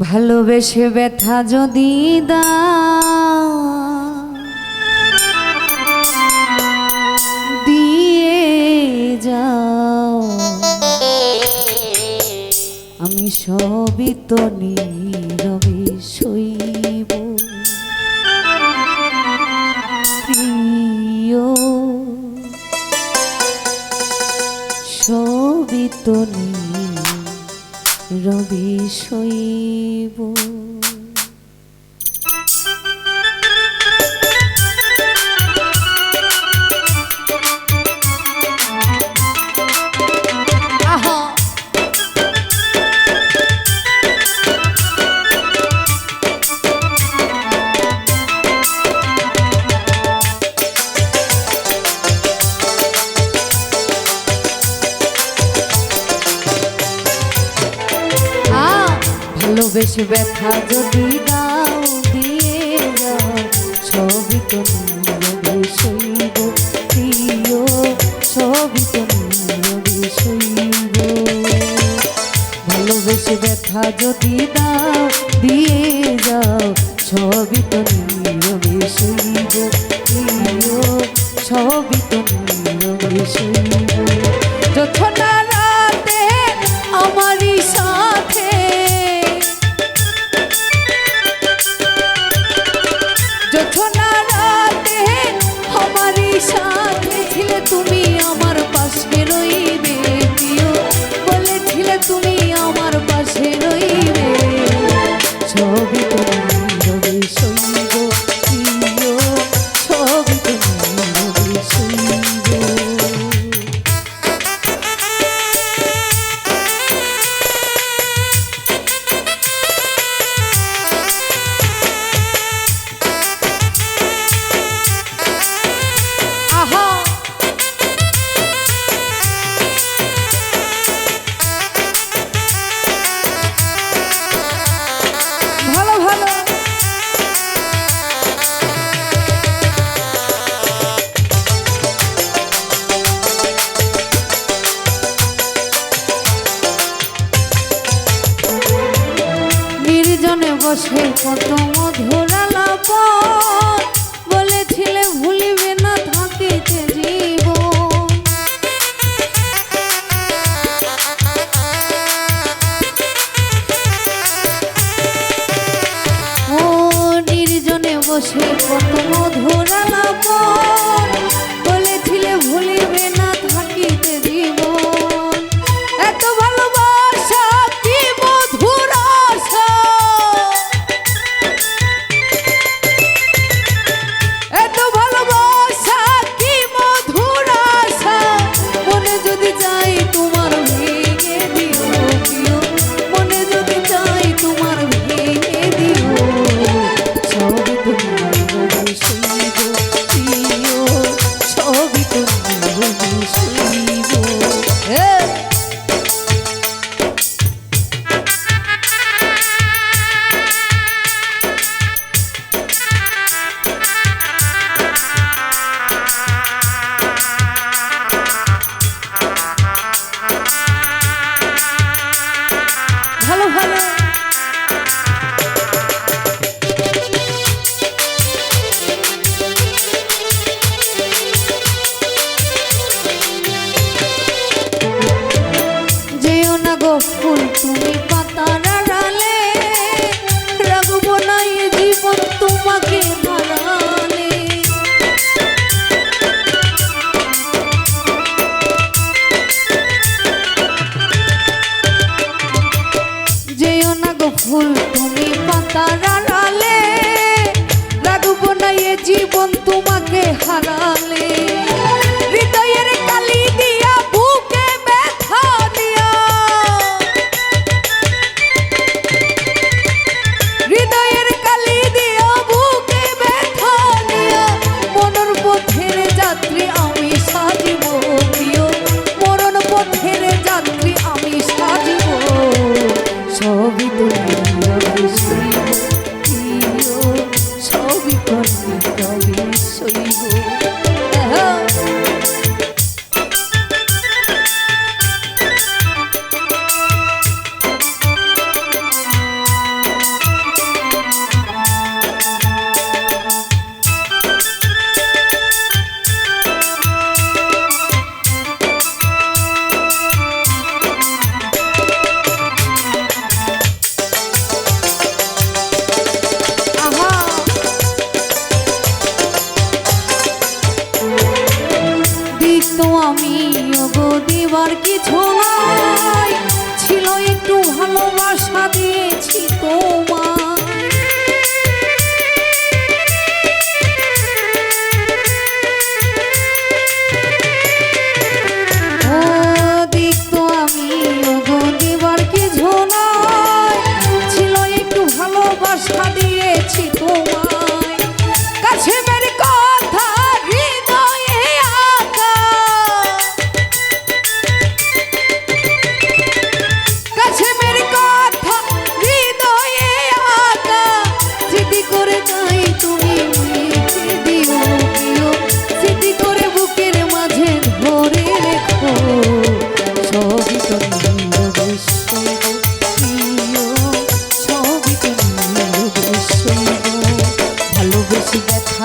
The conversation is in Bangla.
ভালোবেসে ব্যথা যদি দা দিয়ে যাও। আমি সবই তো নীরবে সইব প্রিয় সবই তো রবি শৈব। ভালোবেসে ব্যথা যদি দাও দিয়ে যাও ছবি তো নীরবে শৈব প্রিয় ছবি তো নীরবে ভালোবেসে ব্যথা যদি দাও দিয়ে যাও ছবি তো নীরবে শৈব প্রিয় ছবি তো নীরবে যথনা রাতে আমারই বসে কত মধুর আলাপ বলেছিলে ভুলিবে না থাকিতে জীবন। ও নির্জনে বসে কত মধুর বলেছিলে ভুলিবে না তোমাকে হারালে। woman.